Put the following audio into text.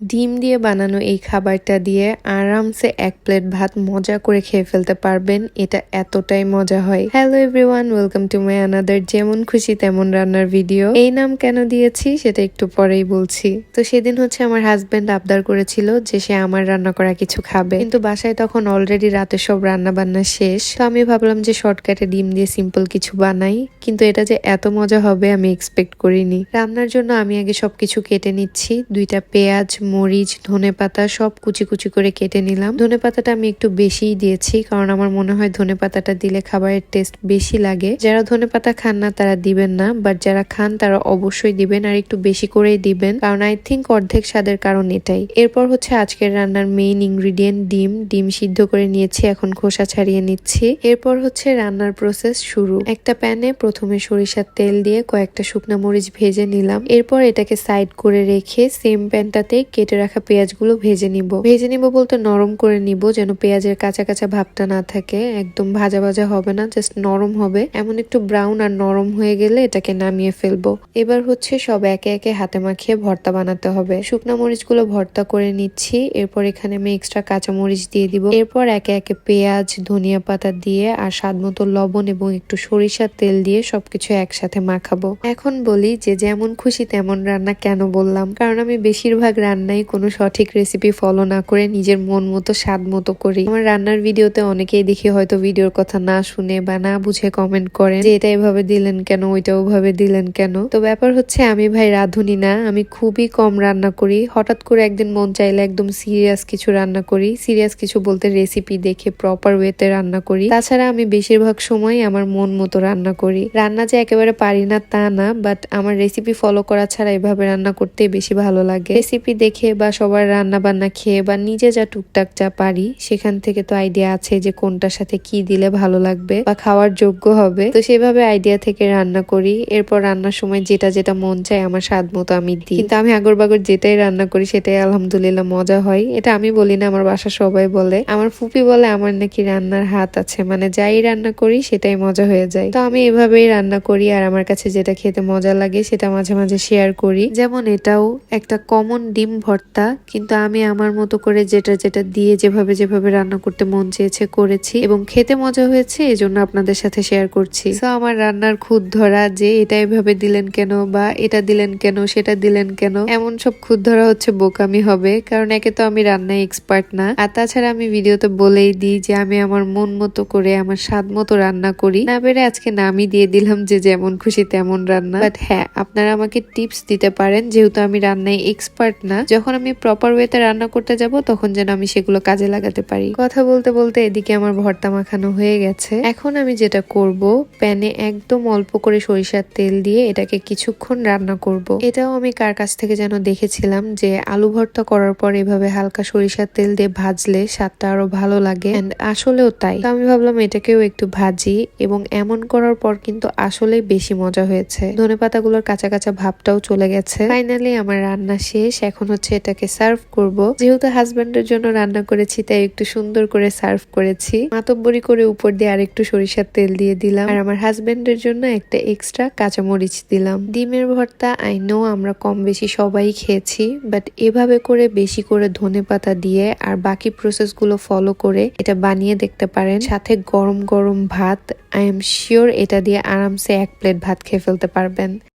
ডিম দিয়ে বানানো এই খাবারটা দিয়ে আরামসে এক প্লেট ভাত মজা করে খেয়ে ফেলতে পারবেন। এটা এতটাই মজা হয়। Hello everyone welcome to my another যেমন খুশি তেমন রান্নার ভিডিও এই নাম কেন দিয়েছি সেটা একটু পরেই বলছি। তো সেদিন হচ্ছে আমার হাজবেন্ড আবদার করেছিল যে সে আমার রান্না করা কিছু খাবে। কিন্তু বাসায় তখন অলরেডি রাতে সব রান্না বান্না শেষ। তো আমি ভাবলাম যে শর্টকাটে ডিম দিয়ে সিম্পল কিছু বানাই। কিন্তু এটা যে এত মজা হবে আমি এক্সপেক্ট করিনি। রান্নার জন্য আমি আগে সবকিছু কেটে নিচ্ছি। দুইটা পেঁয়াজ মরিচ ধনে পাতা সব কুচি কুচি করে কেটে নিলাম। ধনে পাতাটা আমি একটু বেশিই দিয়েছি, কারণ আমার মনে হয় ধনে পাতাটা দিলে খাবারের টেস্ট বেশি লাগে। যারা ধনে পাতা খান না, তারা দিবেন না বাট যারা খান, তারা অবশ্যই দিবেন, আর একটু বেশি করেই দিবেন, কারণ আই থিঙ্ক অর্ধেক স্বাদের কারণ এটাই। এরপর হচ্ছে আজকের রান্নার মেইন ইনগ্রিডিয়েন্ট ডিম। ডিম সিদ্ধ করে নিয়েছি, এখন খোসা ছাড়িয়ে নিচ্ছি। এরপর হচ্ছে রান্নার প্রসেস শুরু। একটা প্যানে প্রথমে সরিষার তেল দিয়ে কয়েকটা শুকনো মরিচ ভেজে নিলাম। এরপর এটাকে সাইড করে রেখে সেম প্যানটাতে কেটে রাখা পেঁয়াজগুলো ভেজে নিব। ভেজে নিব বলতে নরম করে নিব যেন পেঁয়াজের কাঁচা কাঁচা ভাবটা না থাকে। একদম ভাজা ভাজা হবে না জাস্ট নরম হবে। এমন একটু ব্রাউন আর নরম হয়ে গেলে এটাকে নামিয়ে ফেলব। এবার হচ্ছে সব একে একে হাতে মাখিয়ে ভর্তা বানাতে হবে। শুকনো মরিচগুলো ভর্তা করে নিচ্ছি। এরপর এখানে আমি এক্সট্রা কাঁচা মরিচ দিয়ে দিব। এরপর একে একে পেঁয়াজ, ধনিয়া পাতা দিয়ে আর স্বাদ মতো লবণ এবং একটু সরিষার তেল দিয়ে সবকিছু একসাথে মাখাবো। এখন বলি যে যেমন খুশি তেমন রান্না কেন বললাম? কারণ আমি বেশিরভাগ রান্নাই কোনো সঠিক রেসিপি ফলো না করে নিজের মন মতো, স্বাদ মতো করি। আমার রান্নার ভিডিওতে অনেকেই দেখি হয়তো ভিডিওর কথা না শুনে বা না বুঝে কমেন্ট করেন যে, এটা এভাবে দিলেন কেন? ওইটা ওভাবে দিলেন কেন? তো ব্যাপার হচ্ছে, আমি ভাই রাঁধুনি না। আমি খুবই কম রান্না করি। হঠাৎ করে একদিন মন চাইলে একদম সিরিয়াস কিছু রান্না করি। সিরিয়াস কিছু বলতে রেসিপি দেখে প্রপার ওয়েতে রান্না করি। তাছাড়া আমি বেশিরভাগ সময় আমার মন মতো রান্না করি। রান্না যে একেবারে পারি না তা না বাট আমার রেসিপি ফলো করা ছাড়া এভাবে রান্না করতে বেশি ভালো লাগে। রেসিপি দেখে বা সবার রান্না বান্না খেয়ে বা নিজে যা টুকটাক যা পারি, সেখান থেকে তো আইডিয়া আছে যে কোনটার সাথে কি দিলে ভালো লাগবে বা খাওয়ার যোগ্য হবে। তো সেভাবে আইডিয়া থেকে রান্না করি। এরপর রান্নার সময় যেটা যেটা মন চায় আমার স্বাদ মতো আমি দিই। কিন্তু আমি আগর বাগর যেটাই রান্না করি, সেটাই আলহামদুলিল্লাহ মজা হয়। এটা আমি বলি না, আমার বাসা সবাই বলে। আমার ফুপি বলে, আমার নাকি রান্নার হাত আছে। মানে যাই রান্না করি, সেটাই মজা হয়ে যায়। তো আমি এভাবেই রান্না করি আর আমার কাছে যেটা খেতে মজা লাগে, সেটা মাঝে মাঝে শেয়ার করি। যেমন এটাও একটা কমন ডিম ভর্তা, কিন্তু আমি আমার মতো করে যেটা যেটা দিয়ে যেভাবে যেভাবে রান্না করতে মন চেয়েছে করেছি এবং খেতে মজা হয়েছে, এজন্য আপনাদের সাথে শেয়ার করছি। তো আমার রান্নার খুদ ধরা যে এটা এভাবে দিলেন কেন বা এটা দিলেন কেন, সেটা দিলেন কেন, এমন সব খুদ ধরা হচ্ছে বোকামি হবে, কারণ একে তো আমি রান্নায় এক্সপার্ট না। আর তাছাড়া আমি ভিডিওতে বলেই দিই যে আমি আমার মন মতো করে, আমার স্বাদ মতো রান্না করি। না বেড়ে আজকে নামই দিয়ে দিলাম যে যেমন খুশি তেমন রান্না। বাট হ্যাঁ আপনারা আমাকে টিপস দিতে পারেন, যেহেতু আমি রান্নায় এক্সপার্ট না। যখন আমি প্রপার ওয়েতে রান্না করতে যাব, তখন যেন আমি সেগুলো কাজে লাগাতে পারি। কথা বলতে বলতে এদিকে আমার ভর্তা মাখানো হয়ে গেছে। এখন আমি যেটা করব প্যানে একদম অল্প করে সরিষার তেল দিয়ে এটাকে কিছুক্ষণ রান্না করব। এটাও আমি কার কাছ থেকে যেন দেখেছিলাম যে আলু ভর্তা করার পর এভাবে হালকা সরিষার তেল দিয়ে ভাজলে স্বাদটা আরও ভালো লাগে। এন্ড আসলেও তাই। তো আমি ভাবলাম এটাকেও একটু ভাজি এবং এমন করার পর কিন্তু আসলেই বেশি মজা হয়েছে। ধনে পাতাগুলোর কাঁচা কাঁচা ভাবটাও চলে গেছে। ফাইনালি আমার রান্না শেষ। এখন হচ্ছে এটাকে সার্ভ করব। যেহেতু হাজবেন্ডের জন্য রান্না করেছি, তাই একটু সুন্দর করে সার্ভ করেছি। মাতব্বরি করে উপর দিয়ে আর একটু সরিষার তেল দিয়ে দিলাম। আর আমার হাজবেন্ডের জন্য একটা এক্সট্রা কাঁচামরিচ দিলাম। ডিমের ভর্তা, আই নো আমরা কম বেশি সবাই খেয়েছি, বাট এভাবে করে বেশি করে ধনে পাতা দিয়ে আর বাকি প্রসেসগুলো ফলো করে এটা বানিয়ে দেখতে পারেন। সাথে গরম গরম ভাত, আই এম শিওর এটা দিয়ে আরামসে এক প্লেট ভাত খেয়ে ফেলতে পারবেন।